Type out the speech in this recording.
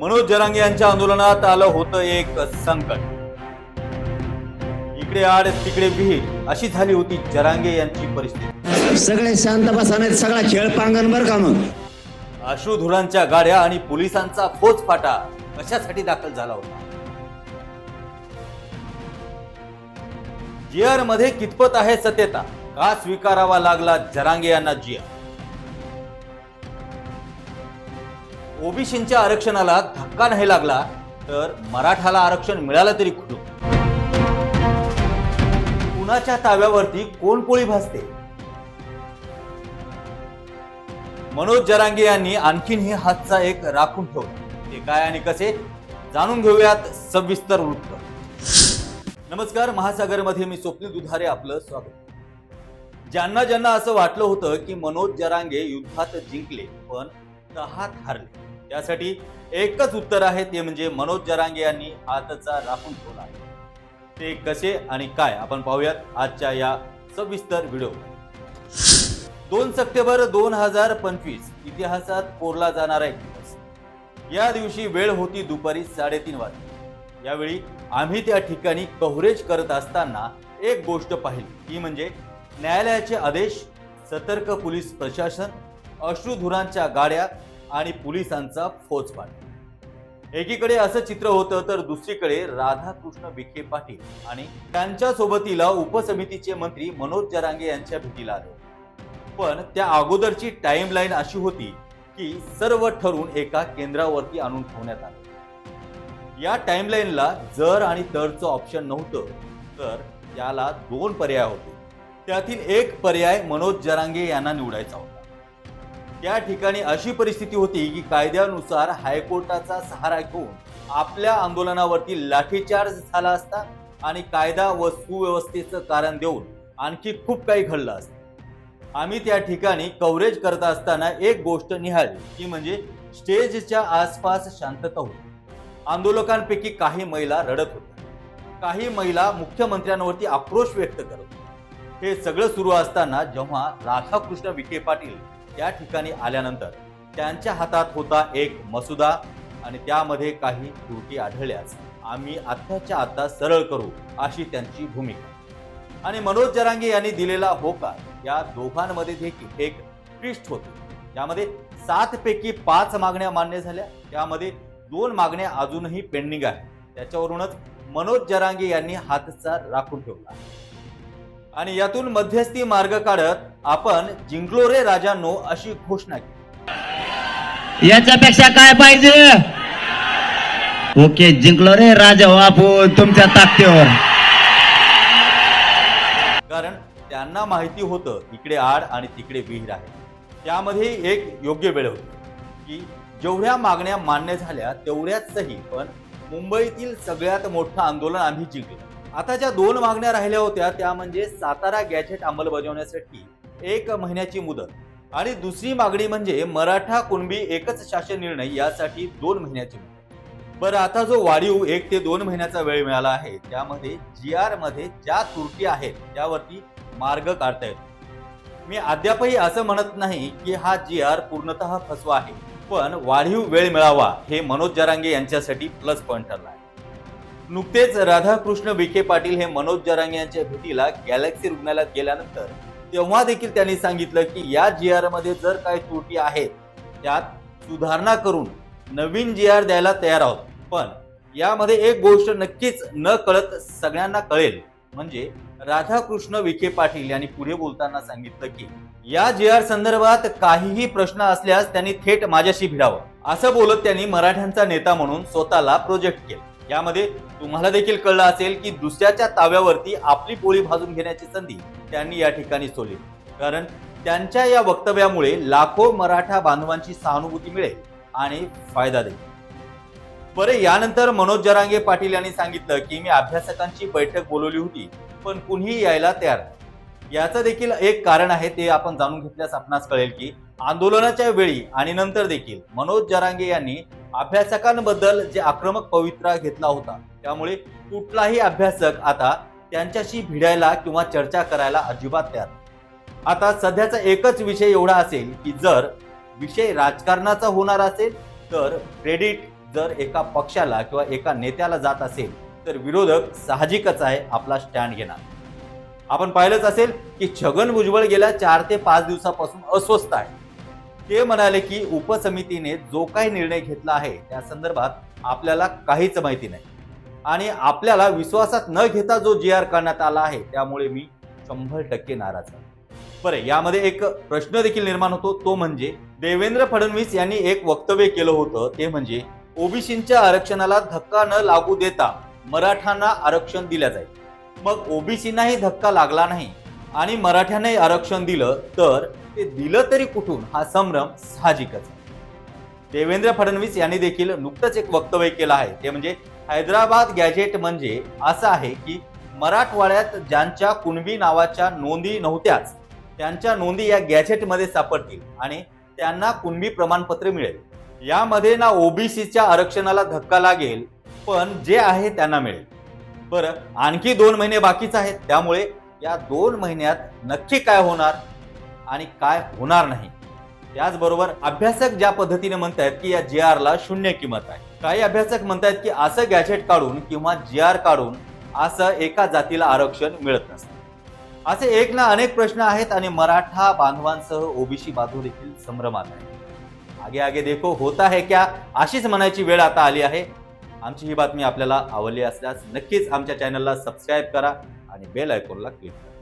मनोज जरांगे यांच्या आंदोलनात आलं होतं एक संकट. इकडे आड तिकडे विहीर अशी झाली होती जरांगे यांची परिस्थिती. सगळे शांत बसाने सगळा खेळ पांगण बर का मग? अश्रुधुरांच्या गाड्या आणि पोलिसांचा फौजफाटा कशासाठी दाखल झाला होता? जीआरमध्ये कितपत आहे सत्यता? का स्वीकारावा लागला जरांगे यांना जीआर? ओबीसींच्या आरक्षणाला धक्का नाही लागला तर मराठाला आरक्षण मिळालं तरी कुठून कुणाच्या ताव्यावरती कोण पोळी भासते मनोज जरांगे यांनी आणखीन हे हातचा एक राखून ठेवला. ते काय आणि कसे? जाणून घेऊयात सविस्तर वृत्त. नमस्कार महासागरमध्ये मी स्वप्नी दुधारे आपलं स्वागत. ज्यांना ज्यांना असं वाटलं होतं की मनोज जरांगे युद्धात जिंकले पण तहात हारले. त्यासाठी एकच उत्तर आहे ते म्हणजे मनोज जरांगे यांनी हातचा राखून ठेवला आहे. ते कसे आणि काय आपण पाहूयात आजच्या या सविस्तर व्हिडिओ दोन सप्टेंबर दोन हजार पंचवीस इतिहासात कोरला जाणारा एक दिवस. या दिवशी वेळ होती दुपारी साडेतीन वाजता. यावेळी आम्ही त्या ठिकाणी कव्हरेज करत असताना एक गोष्ट पाहिली ती म्हणजे न्यायालयाचे आदेश सतर्क पोलीस प्रशासन अश्रुधुरांच्या गाड्या आणि पोलिसांचा फौजपाट एकीकडे असं चित्र होतं तर दुसरीकडे राधाकृष्ण विखे पाटील आणि त्यांच्या सोबतीला उपसमितीचे मंत्री मनोज जरांगे यांच्या भेटीला आले. पण त्या अगोदरची टाईमलाईन अशी होती की सर्व ठरून एका केंद्रावरती आणून ठेवण्यात आलं. या टाइमलाईनला जर आणि तरचं ऑप्शन नव्हतं तर त्याला दोन पर्याय होते. त्यातील एक पर्याय मनोज जरांगे यांना निवडायचा होता. त्या ठिकाणी अशी परिस्थिती होती की कायद्यानुसार हायकोर्टाचा सहारा घेऊन आपल्या आंदोलनावरती लाठीचार्ज झाला असता आणि कायदा व सुव्यवस्थेचं कारण देऊन आणखी खूप काही घडलं असतं. आम्ही त्या ठिकाणी कव्हरेज करत असताना एक गोष्ट निहाळली ती म्हणजे स्टेजच्या आसपास शांतता होती. आंदोलकांपैकी काही महिला रडत होत्या. काही महिला मुख्यमंत्र्यांवरती आक्रोश व्यक्त करत होत्या. हे सगळं सुरू असताना जेव्हा राधाकृष्ण विखे पाटील त्या ठिकाणी आल्यानंतर त्यांच्या हातात होता एक मसुदा आणि त्यामध्ये काही त्रुटी आढळल्यास आम्ही आत्ताच्या आता सरळ करू अशी त्यांची भूमिका. आणि मनोज जरांगे यांनी दिलेला होकार या दोघांमध्ये देखील एक ट्विस्ट होते. त्यामध्ये सात पैकी पाच मागण्या मान्य झाल्या. त्यामध्ये दोन मागण्या अजूनही पेंडिंग आहेत. त्याच्यावरूनच मनोज जरांगे यांनी हातचा राखून ठेवला. आणि यातून मध्यस्थी मार्ग काढत आपण जिंकलो रे राजांनो अशी घोषणा केली. याच्यापेक्षा काय पाहिजे? ओके जिंकलो रे राजा हो आपण तुमच्या ताकदीवर. कारण त्यांना माहिती होतं इकडे आड आणि तिकडे विहीर आहे. त्यामध्ये एक योग्य वेळ होती की जेवढ्या मागण्या मान्य झाल्या तेवढ्याच सही पण मुंबईतील सगळ्यात मोठं आंदोलन आम्ही जिंकलं. आता ज्या दोन मागण्या राहिल्या होत्या त्या म्हणजे सातारा गॅजेट अंमलबजावण्यासाठी एक महिन्याची मुदत. आणि दुसरी मागणी म्हणजे मराठा कुणबी एकच शासन निर्णय यासाठी दोन महिन्याची मुदत. बरं आता जो वाढीव एक ते दोन महिन्याचा वेळ मिळाला आहे त्यामध्ये जी आरमध्ये ज्या त्रुटी आहेत त्यावरती मार्ग काढता येतो. मी अद्यापही असं म्हणत नाही की हा जी आर पूर्णतः फसवा आहे पण वाढीव वेळ मिळावा हे मनोज जरांगे यांच्यासाठी प्लस पॉईंट ठरला आहे. नुकतेच राधाकृष्ण विखे पाटील हे मनोज जरांगे यांच्या भेटीला गॅलेक्सी रुग्णालयात गेल्यानंतर तेव्हा देखील त्यांनी सांगितलं की या जी आरमध्ये जर काही त्रुटी आहेत त्यात सुधारणा करून नवीन जी आर द्यायला तयार आहोत. पण यामध्ये एक गोष्ट नक्कीच न कळत सगळ्यांना कळेल म्हणजे राधाकृष्ण विखे पाटील यांनी पुढे बोलताना सांगितलं की या जी आर संदर्भात काहीही प्रश्न असल्यास त्यांनी थेट माझ्याशी भिडावं. असं बोलत त्यांनी मराठ्यांचा नेता म्हणून स्वतःला प्रोजेक्ट केलं. यामध्ये तुम्हाला देखील कळलं असेल की दुसऱ्याच्या ताव्यावरती आपली पोळी भाजून घेण्याची संधी त्यांनी या ठिकाणी सोडली. कारण त्यांच्या या वक्तव्यामुळे लाखो मराठा बांधवांची सहानुभूती मिळेल आणि फायदा देईल. बरं यानंतर मनोज जरांगे पाटील यांनी सांगितलं की मी अभ्यासकांची बैठक बोलवली होती पण कुणीही यायला तयार याचं देखील एक कारण आहे ते आपण जाणून घेतल्यास आपणास कळेल की आंदोलनाच्या वेळी आणि नंतर देखील मनोज जरांगे यांनी अभ्यासकांबद्दल जे आक्रमक पवित्रा घेतला होता त्यामुळे कुठलाही अभ्यासक आता त्यांच्याशी भिडायला किंवा चर्चा करायला अजिबात तयार आता सध्याचा एकच विषय एवढा असेल की जर विषय राजकारणाचा होणार असेल तर क्रेडिट जर एका पक्षाला किंवा एका नेत्याला जात असेल तर विरोधक साहजिकच आहे आपला स्टँड घेणार. आपण पाहिलंच असेल की छगन भुजबळ गेल्या चार ते पाच दिवसापासून अस्वस्थ आहे. ते म्हणाले की उपसमितीने जो काही निर्णय घेतला आहे त्या संदर्भात आपल्याला काहीच माहिती नाही. आणि आपल्याला विश्वासात न घेता जो जी आर करण्यात आला आहे त्यामुळे मी शंभर टक्के नाराज आहे. बरं यामध्ये एक प्रश्न देखील निर्माण होतो तो म्हणजे देवेंद्र फडणवीस यांनी एक वक्तव्य केलं होतं ते म्हणजे ओबीसीच्या आरक्षणाला धक्का न लागू देता मराठ्यांना आरक्षण दिल्या जाईल. मग ओबीसींनाही धक्का लागला नाही आणि मराठ्यांनाही आरक्षण दिलं तर ते दिलं तरी कुठून? हा संभ्रम साहजिकच आहे. देवेंद्र फडणवीस यांनी देखील नुकतंच एक वक्तव्य केलं आहे ते म्हणजे हैदराबाद गॅजेट म्हणजे असं आहे की मराठवाड्यात ज्यांच्या कुणबी नावाच्या नोंदी नव्हत्याच त्यांच्या नोंदी या गॅजेटमध्ये सापडतील आणि त्यांना कुणबी प्रमाणपत्र मिळेल. यामध्ये ना ओबीसीच्या आरक्षणाला धक्का लागेल पण जे आहे त्यांना मिळेल. बरं आणखी दोन महिने बाकीच आहेत त्यामुळे या दोन महिन्यात नक्की काय होणार आणि काय होणार नाही? त्याचबरोबर अभ्यासक ज्या पद्धतीने म्हणतायत की या जी आरला शून्य किंमत आहे. काही अभ्यासक म्हणतायत की असं गॅजेट काढून किंवा जी आर काढून असं एका जातीला आरक्षण मिळत नसतं. असे एक ना अनेक प्रश्न आहेत आणि मराठा बांधवांसह ओबीसी बांधव देखील संभ्रमात आहे आगे आगे देखो होता है क्या? अशीच म्हणायची वेळ आता आली आहे. आमची ही बातमी आपल्याला आवडली असल्यास नक्कीच आमच्या चॅनलला सबस्क्राईब करा आणि बेल आयकॉनला क्लिक करा.